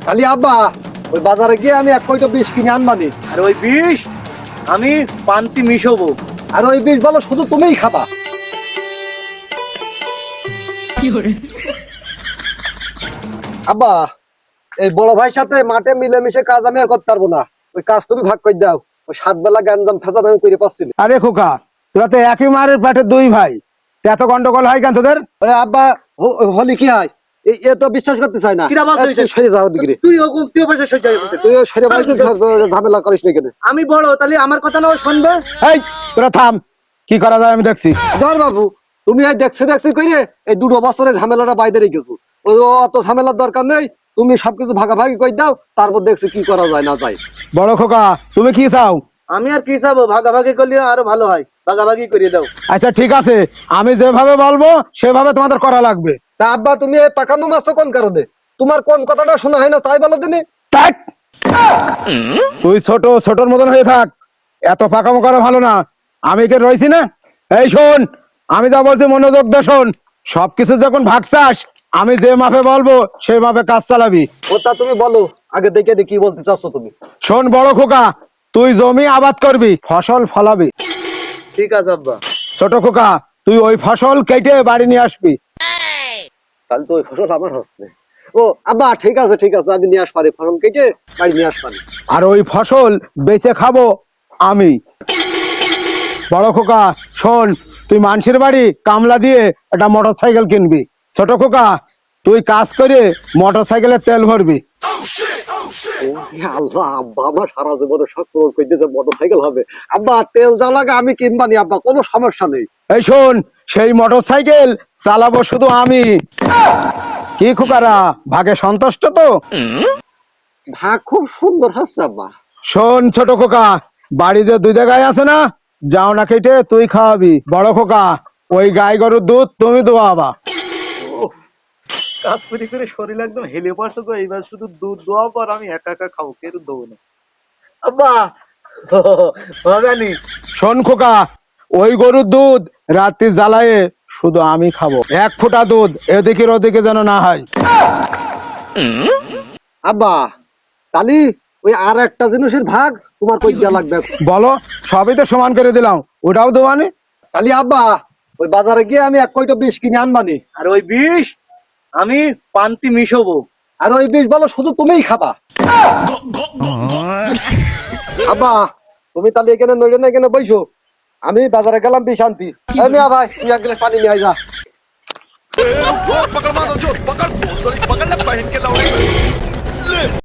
খালি আব্বা ওই বাজারে গিয়ে আমি এক কয়টা বিষ কিনে আনবানি আর ওই বিষ? আমি পান্তি মিশবো। আর ওই বিষ বলো শুধু তুমিই খাবা। আব্বা এই বড় ভাইয়ের সাথে মাঠে মিলেমিশে কাজ আমি আর করতে পারব না। ওই কাজ তুমি ভাগ করে দাও। ওই সাত বেলা গ্যাঞ্জাম ফেসাদ আমি করে পাচ্ছি আরে খোকা তোরা তো একই মারের পেটে দুই ভাই। এত গন্ডগোল হয় কেন তোদের? আব্বা হ- হলি কি হয়? এ তো বিশ্বাস করতে চায় না। কিরা তুই সরে যাও দিকে তুই তুই অবশ্য সহ্য তুই সরে বাড়িতে ঝামেলা করিস না কেন আমি বড় তাহলে আমার কথা না শুনবে? এই তোরা থাম। কি করা যায় আমি দেখছি। ধর বাবু তুমি এই দেখছে দেখছে কইরে এই দুটো বছরে ঝামেলাটা বাইরে রেখেছো। অত ঝামেলার দরকার নেই তুমি সবকিছু ভাগাভাগি করে দাও তারপর দেখছি কি করা যায় না যায়। বড় খোকা তুমি কি চাও? আমি আর কি চাবো? ভাগাভাগি করলে আরও ভালো হয়। ভাগাভাগি করিয়ে দাও। আচ্ছা ঠিক আছে। আমি যেভাবে বলব সেভাবে তোমাদের করা লাগবে। তা আব্বা তুমি এই পাকামো মাছ কোন কারণে? তোমার কোন কথাটা শোনা হয় না তাই বলো দিনে থাক। তুই ছোট ছোটর মতন হয়ে থাক। এত পাকামো করা ভালো না। আমি কে রয়েছি না? এই শোন আমি যা বলছি মনোযোগ দে শোন। সবকিছু যখন ভাগ চাস আমি যে মাপে বলব সেই মাপে কাজ চালাবি। ও তা তুমি বলো আগে দেখে দেখি কি বলতে চাচ্ছ তুমি। শোন বড় খোকা তুই জমি আবাদ করবি ফসল ফলাবি। ঠিক আছে আব্বা। ছোট খোকা তুই ওই ফসল কেটে বাড়ি নিয়ে আসবি। তাহলে তো ওই ফসল আমার হচ্ছে। ও আব্বা ঠিক আছে ঠিক আছে আমি নিয়ে আসবারি ফসল কেটে বাড়ি নিয়ে আসবারি আর ওই ফসল বেচে খাব আমি। বড় খোকা শোন তুই মানুষের বাড়ি কামলা দিয়ে একটা মোটর সাইকেল কিনবি। ছোট খোকা তুই কাজ করে মোটর সাইকেলের তেল ভরবি। ও আল্লাহ আব্বা আমার সারা জীবনে শখ পূরণ করে দিয়েছে মোটর সাইকেল হবে। আব্বা তেল জ্বালাকে আমি কিনবানি আব্বা কোনো সমস্যা নেই। এই শোন সেই মোটর সাইকেল চালাবো শুধু আমি। কি খোকারা ভাগে সন্তুষ্ট তো? ভাগ খুব সুন্দর হচ্ছে আব্বা। শোন ছোট খোকা বাড়ি যে দুই গায়ে আছে না যাও না কেটে তুই খাওয়াবি। বড় খোকা ওই গাই গরুর দুধ তুমি দোয়াবা কাজ করে করে শরীর একদম হেলে পড়ছে তো এইবার শুধু দুধ দোয়া পর আমি একা একা খাব কেউ দেবো না। আব্বা! হবে শোন খোকা ওই গরুর দুধ রাত্রি জ্বালায়ে শুধু আমি খাব এক ফোঁটা দুধ এদিকে ওদিকে যেন না হয়। আব্বা তালি ওই আর একটা জিনিসের ভাগ তোমার কই দেওয়া লাগবে বলো সবই তো সমান করে দিলাম ওটাও দেওয়ানি তালি আব্বা ওই বাজারে গিয়ে আমি এক কয়টা বিষ কিনে আনবানি। আর ওই বিষ? আমি পান্তি মিশবো আর ওই বিষ বলো শুধু তুমিই খাবা আব্বা তুমি তাহলে এখানে নইলে না এখানে বইসো আমি বাজারে গেলাম বিষ আনতি এই মিয়া ভাই তুই এক গ্লাস পানি নিয়ে আয় যা पकड़ मारो जो पकड़ पकड़ ले पहन के लाओ